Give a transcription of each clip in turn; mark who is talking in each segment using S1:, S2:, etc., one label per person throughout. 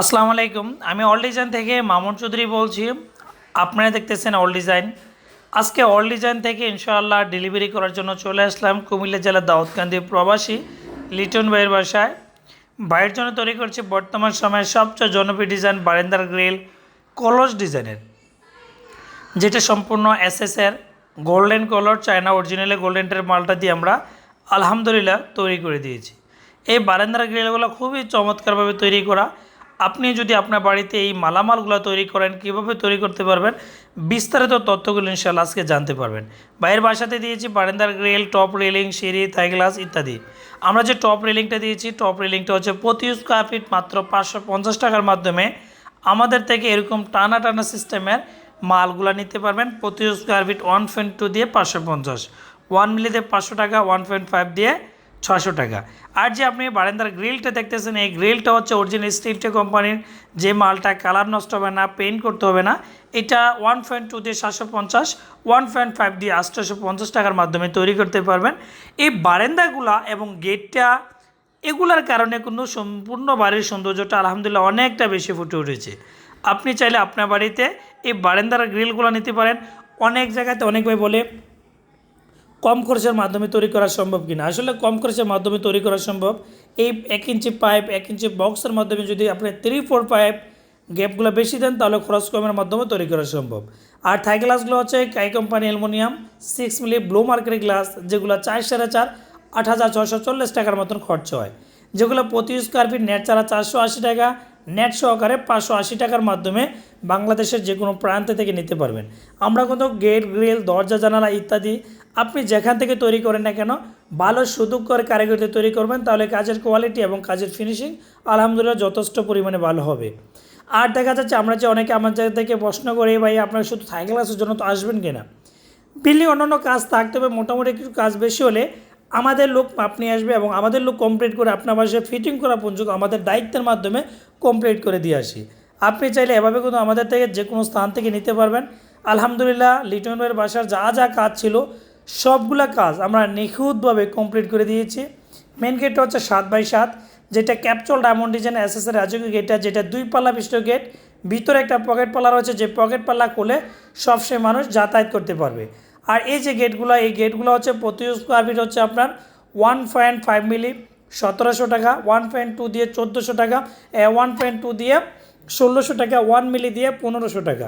S1: আসসালামু আলাইকুম। আমি অল ডিজাইন থেকে মামুন চৌধুরী বলছি। আপনারা দেখতেছেন অল ডিজাইন। আজকে অল ডিজাইন থেকে ইনশাআল্লাহ ডেলিভারি করার জন্য চলে আসলাম কুমিল্লা জেলার দাউদকান্দি প্রবাসী লিটন ভাইয়ের বাসায়। ভাইয়ের জন্য তৈরি করছি বর্তমান সময়ে সবচেয়ে জনপ্রিয় ডিজাইন বারেন্দার গ্রিল কলস ডিজাইনের। যেটা সম্পূর্ণ এসএসের গোল্ডেন কালার, চায়না অরিজিনালি গোল্ডেনটার মালটা দিয়ে আমরা আলহামদুলিল্লাহ তৈরি করে দিয়েছি। এই বারেন্দার গ্রিলগুলো খুবই চমৎকারভাবে তৈরি করা। আপনি যদি আপনার বাড়িতে এই মালামালগুলো তৈরি করেন, কীভাবে তৈরি করতে পারবেন? বিস্তারিত তথ্যগুলো ইনশাল্লাহ আজকে জানতে পারবেন। বাইরের বাসাতে দিয়েছি বারান্দার গ্রিল, টপ রেলিং, সিঁড়ি থাই গ্লাস ইত্যাদি। আমরা যে টপ রেলিংটা দিয়েছি, টপ রেলিংটা হচ্ছে প্রতি স্কোয়ার ফিট মাত্র পাঁচশো পঞ্চাশ টাকার মাধ্যমে আমাদের থেকে এরকম টানা টানা সিস্টেমের মালগুলো নিতে পারবেন। প্রতি square feet one point two দিয়ে পাঁচশো পঞ্চাশ। ওয়ান মিলিতে পাঁচশো টাকা ওয়ান পয়েন্ট ফাইভ দিয়ে ছশো টাকা। আর যে আপনি বারান্দার গ্রিলটা দেখতেছেন, এই গ্রিলটা হচ্ছে অরিজিনাল স্টিলটে কোম্পানির। যে মালটা কালার নষ্ট হবে না পেইন্ট করতে হবে না, এটা ওয়ান পয়েন্ট টু দিয়ে সাতশো পঞ্চাশ ওয়ান পয়েন্ট ফাইভ দিয়ে আটশোশো পঞ্চাশ টাকার মাধ্যমে তৈরি করতে পারবেন। এই বারান্দাগুলা এবং গেটটা, এগুলার কারণে কিন্তু সম্পূর্ণ বাড়ির সৌন্দর্যটা আলহামদুলিল্লাহ অনেকটা বেশি ফুটে উঠেছে। আপনি চাইলে আপনার বাড়িতে এই বারান্দার গ্রিলগুলো নিতে পারেন। অনেক জায়গাতে অনেক ভাই বলে কম খরচের মাধ্যমে তৈরি করা সম্ভব কিনা? আসলে কম খরচের মাধ্যমে তৈরি করা সম্ভব। এই এক ইঞ্চি পাইপ, এক ইঞ্চি বক্সের মাধ্যমে যদি আপনি থ্রি ফোর পাইপ গ্যাপগুলো বেশি দেন, তাহলে খরচ কমের মাধ্যমে তৈরি করা সম্ভব। আর থাই গ্লাসগুলো হচ্ছে কাই company aluminium six milli blue market glass, যেগুলো চার সাড়ে চার, আট হাজার ছশো চল্লিশ টাকার মতন খরচ হয়। যেগুলো প্রতি স্কোয়ার ফিট নেট ছাড়া চারশো আশি টাকা নেট সহকারে পাঁচশো আশি টাকার মাধ্যমে বাংলাদেশের যে কোনো প্রান্ত থেকে নিতে পারবেন। আমরা কিন্তু গেট, গ্রিল, দরজা, জানালা ইত্যাদি আপনি যেখান থেকে তৈরি করেন না কেন, ভালো সুযোগ করে কারিগরিতে তৈরি করবেন, তাহলে কাজের কোয়ালিটি এবং কাজের ফিনিশিং আলহামদুলিল্লাহ যথেষ্ট পরিমাণে ভালো হবে। আর দেখা যাচ্ছে আমরা যে অনেকে আমার জায়গা থেকে প্রশ্ন করি, ভাই, আপনারা শুধু থাই গ্লাসের জন্য তো আসবেন কিনা? বিল্ডিং অন্যান্য কাজ থাকতে হবে, মোটামুটি কিছু কাজ বেশি হলে আমাদের লোক মাপ নিয়ে আসবে এবং আমাদের লোক কমপ্লিট করে আপনার বাসায় ফিটিং করা পর্যন্ত আমাদের দায়িত্বের মাধ্যমে কমপ্লিট করে দিয়ে আসি। আপনি চাইলে এভাবে কিন্তু আমাদের থেকে যে কোনো স্থান থেকে নিতে পারবেন। আলহামদুলিল্লাহ, লিটন ভাইয়ের বাসার যা যা কাজ ছিল, সবগুলা কাজ আমরা নিখুঁতভাবে কমপ্লিট করে দিয়েছি। মেন গেটটা হচ্ছে সাত বাই সাত, যেটা ক্যাপচল ডায়মন্ড ডিজাইন এসএসের রাজকীয় গেটটা যেটা দুই পাল্লা বিশিষ্ট গেট ভিতরে একটা পকেট পাল্লা রয়েছে যে পকেট পাল্লা খুলে সবসময় মানুষ যাতায়াত করতে পারবে। আর এই যে গেটগুলো, এই গেটগুলো হচ্ছে প্রতি স্কোয়ার ফিট হচ্ছে আপনার ওয়ান পয়েন্ট ফাইভ মিলি সতেরোশো টাকা ওয়ান পয়েন্ট টু দিয়ে চোদ্দোশো টাকা ওয়ান পয়েন্ট টু দিয়ে ষোলোশো টাকা ওয়ান মিলি দিয়ে পনেরোশো টাকা।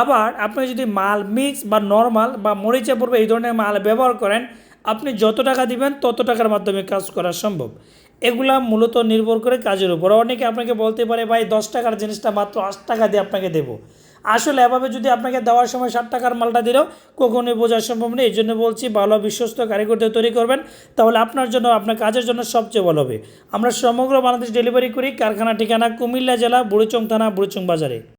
S1: আবার আপনি যদি মাল মিক্স বা নর্মাল বা মরিচে পড়বে এই ধরনের মাল ব্যবহার করেন, আপনি যত টাকা দিবেন তত টাকার মাধ্যমে কাজ করা সম্ভব। এগুলা মূলত নির্ভর করে কাজের উপর। অনেকে আপনাকে বলতে পারে, ভাই, দশ টাকার জিনিসটা মাত্র আট টাকা দিয়ে আপনাকে দেবো। আসলে এভাবে যদি আপনাকে দেওয়ার সময় ষাট টাকার মালটা দিলেও কখনোই বোঝা সম্ভব নেই। এই জন্য বলছি, ভালো বিশ্বস্ত কারিগরদের তৈরি করবেন। তাহলে আপনার জন্য, আপনার কাজের জন্য সবচেয়ে ভালো হবে। আমরা সমগ্র বাংলাদেশ ডেলিভারি করি। কারখানা ঠিকানা কুমিল্লা জেলা, বুড়িচং থানা, বুড়িচং বাজারে।